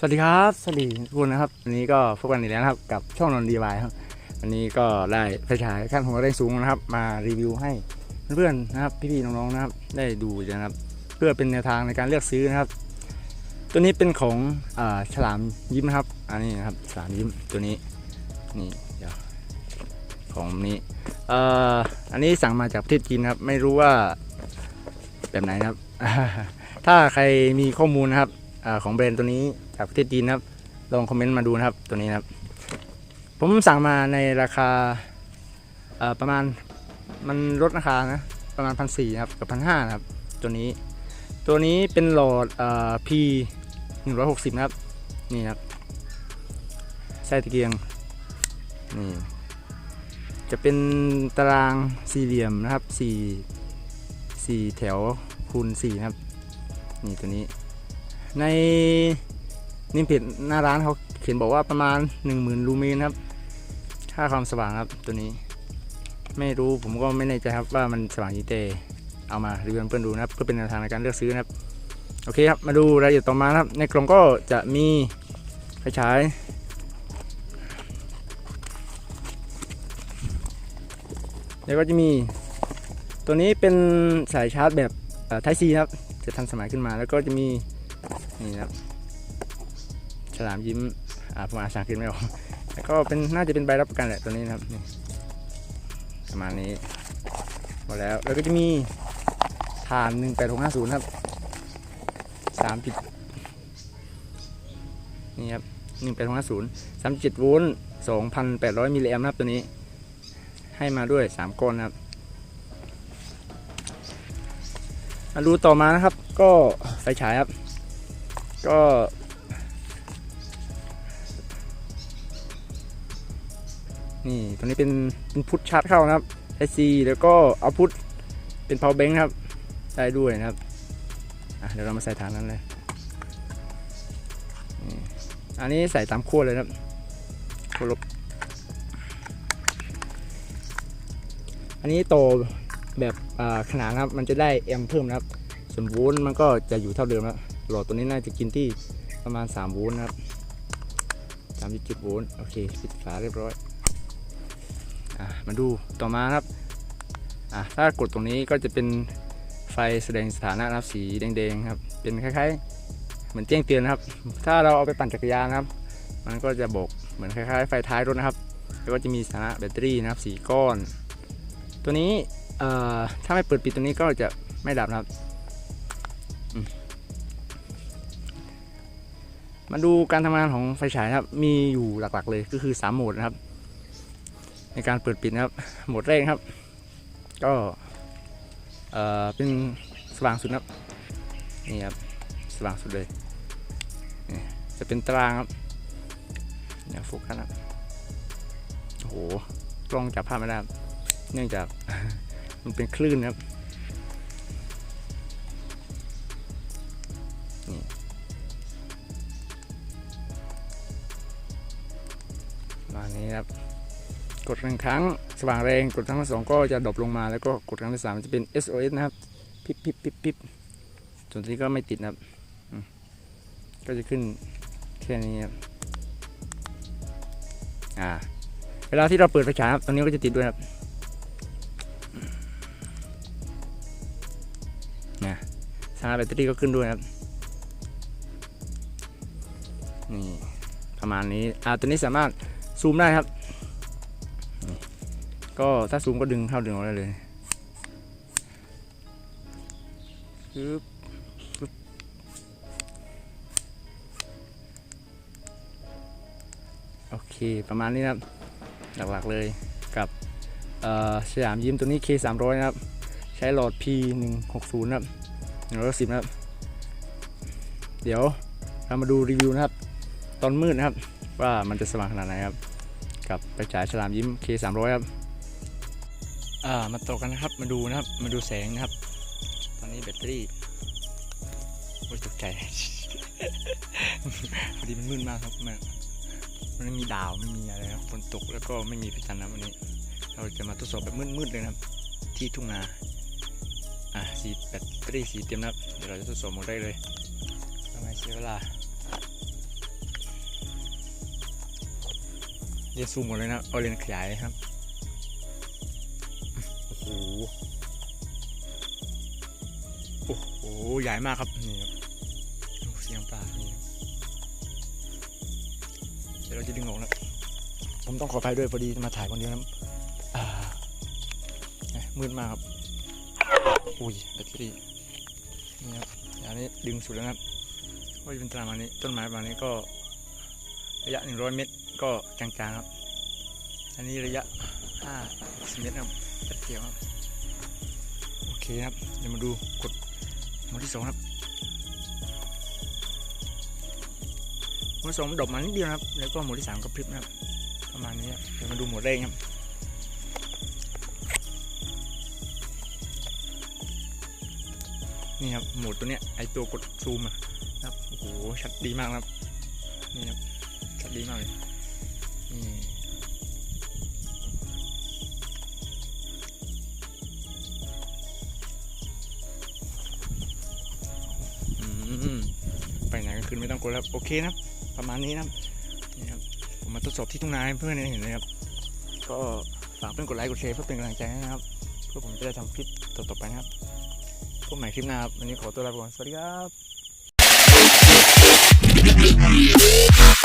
สวัสดีครับสวัสดีทุกคนนะครับวันนี้ก็พบกันอีกแล้วนะครับกับช่องนนดีวายครับวันนี้ก็ได้ไฟฉายขั้นหัวแรงสูงนะครับ มารีวิวให้เพื่อนๆนะครับ พี่ๆน้องๆนะครับ ได้ดูนะครับ เพื่อเป็นแนวทางในการเลือกซื้อนะครับ ตัวนี้เป็นของอฉลามยิ้มนะครับ อันนี้นะครับฉลามยิ้มตัวนี้นี่เดี๋ยวของนี้เอ่ออันนี้สั่งมาจากประเทศจีนครับ ไม่รู้ว่าแบบไหนนะครับ ถ้าใครมีข้อมูลนะครับอของแบรนด์ตัวนี้ จากประเทศจีนนะครับ ลองคอมเมนต์มาดูนะครับตัวนี้นะครับ ผมสั่งมาในราคาประมาณมันลดราคานะประมาณพันสี่ครับกับพันห้านะครับ ตัวนี้ ตัวนี้เป็นหลอดอ P หนึ่งร้อยหกสิบนะครับ นี่ครับไส้ตะเกียงนี่จะเป็นตารางสี่เหลี่ยมนะครับสี่สี่แถวคูณสี่นะครับ นี่ตัวนี้ใน นิมเพจหน้าร้านเขาเขียนบอกว่าประมาณ 10,000 ลูเมนครับ ค่าความสว่างครับตัวนี้ ไม่รู้ผมก็ไม่แน่ใจครับว่ามันสว่างกี่เตเอามารีวิวให้เพื่อนดูนะครับเพื่อเป็นแนวทางในการเลือกซื้อนะครับโอเคครับมาดูรายละเอียดต่อมาครับ ในกล่องก็จะมีไฟฉายแล้วก็จะมี ตัวนี้เป็นสายชาร์จแบบไทซีครับ จะทันสมัยขึ้นมาแล้วก็จะมีนี่ครับ ฉลามยิ้มอ่าผมอ่านสังกฤษไม่ออกแล้วก็เป็นน่าจะเป็นใบรับประกันแหละตัวนี้นะครับนี่ประมาณนี้หมดแล้วแล้วก็จะมีฐาน18650ครับ3จุดนี่ครับ18650 37โวลต์2,800มิลลิแอมป์ครับตัวนี้ ให้มาด้วย3ก้อนครับมาดูต่อมานะครับ ก็ไฟฉายครับ ก็ นี่ตัวนี้เป็นเป็นพุทชาร์จเข้านะครับ Type C แล้วก็เอาพุทเป็น power bank ครับ ได้ด้วยนะครับเดี๋ยวเรามาใส่ฐานนั้นเลยอันนี้ใส่ตามขั้วเลยครับขั้วลบ อันนี้โตแบบขนาดครับ มันจะได้แอมเพิ่มนะครับ ส่วนโวลต์มันก็จะอยู่เท่าเดิมแล้วหลอดตัวนี้น่าจะกินที่ประมาณ 3 โวลต์นะครับ3.7โวลต์ โอเค ปิดฝาเรียบร้อย มาดูต่อมาครับถ้ากดตรงนี้ก็จะเป็นไฟแสดงสถานะนะครับสีแดงๆครับ เป็นคล้ายๆ เหมือนแจ้งเตือนนะครับ ถ้าเราเอาไปปั่นจักรยานนะครับ มันก็จะบอกเหมือนคล้ายๆ ไฟท้ายรถนะครับแล้วก็จะมีสถานะแบตเตอรี่นะครับสีก้อน ตัวนี้ถ้าไม่เปิดปิดตัวนี้ก็จะไม่ดับนะครับมาดูการทำงานของไฟฉายนะครับ มีอยู่หลักๆเลยก็คือ 3 โหมดนะครับ ในการเปิดปิดนะครับ หมดแรกครับ ก็เอ่อเป็นสว่างสุดนะครับนี่ครับสว่างสุดเลยนี่จะเป็นตารางครับเนี่ยโฟกัสนะครับโอ้โหกล้องจับภาพไม่ได้เนื่องจากมันเป็นคลื่นนะครับ กดหนึ่งครั้งสว่างแรงกดครั้งที่สองก็จะดรอปลงมาแล้วก็กดครั้งที่สามจะเป็น SOS นะครับพิบพิบพิบพิบส่วนที่ก็ไม่ติดนะครับ ก็จะขึ้นแค่นี้ครับอ่าเวลาที่เราเปิดไฟฉายครับตรงนี้ก็จะติดด้วยครับนะชาร์จแบตเตอรี่ก็ขึ้นด้วยครับนี่ประมาณนี้อ่าตัวนี้สามารถซูมได้ครับ ก็ถ้าซูมก็ดึงเข้าดึงออกได้เลยปึ๊บปึ๊บโอเค ประมาณนี้นะครับ หลักๆเลยกับสยามยิ้มตัวนี้ K 3 0 0นะครับ ใช้หลอด P 1 6 0นะครับ110นะครับ เดี๋ยวเรามาดูรีวิวนะครับ ตอนมืดนะครับ ว่ามันจะสว่างขนาดไหนครับ กับไปฉายฉลามยิ้ม K 3 0 0ครับามาต่อกันนะครับ มาดูนะครับ มาดูแสงนะครับ ตอนนี้แบตเตอรี่โอ้ยตกใจพอดีมันมืดมากครับมันมันไม่มีดาวไม่มีอะไรครัฝนตกแล้วก็ไม่มีพิจารณาวันนี้ เราจะมาทดสอบแบบมืดๆเลยนะครับ ที่ทุ่งนาอะสีแบตเตอรี่สีเต็มนะเดี๋ยวเราจะทดสอบหมดได้เลยทำไมเสียเวลาเยซูมหมดเลยนะเอาเลนขยายครับ โอ้โหโอ้โห ใหญ่มากครับนี่ครับเสียงปลานี่เดี๋ยวเราจะดึงออกนะผมต้องขออภัยด้วยพอดีมาถ่ายคนเดียวนะครับอ่าเอ๊ะมืดมากครับ อุ้ยแบตเตอรี่นี่ครับอันนี้ดึงสุดแล้วครับก็จะเป็นประมาณนี้ ต้นไม้ประมาณนี้ก็ ระยะ 100 เมตรก็จางๆครับ อันนี้ระยะ 50เมตรครับแป๊บเดียวครับ โอเคครับ เดี๋ยวมาดูกดหมวดที่สองครับหมวดสองดรอปมานิดเดียวนะครับ แล้วก็หมวดที่สามก็พริบนะครับ ประมาณนี้เดี๋ยวมาดูหมวดแรกครับนี่ครับโหมดตัวเนี้ยไอตัวกดซูมอะนะครับโอ้โหชัดดีมากครับนี่ครับชัดดีมากเลยนี่ ขึ้นก็คือไม่ต้องกลัวแล้วโอเคนะครับ ประมาณนี้นะครับนี่ครับผมมาทดสอบที่ทุ่งนาเพื่อนเห็นนะครับ ก็ฝากเพื่อนกดไลค์กดแชร์เพื่อเป็นกำลังใจนะครับเพื่อผมจะได้ทำคลิปต่อๆไปนะครับพบใหม่คลิปหน้าครับวันนี้ขอตัวลาไปก่อนสวัสดีครับ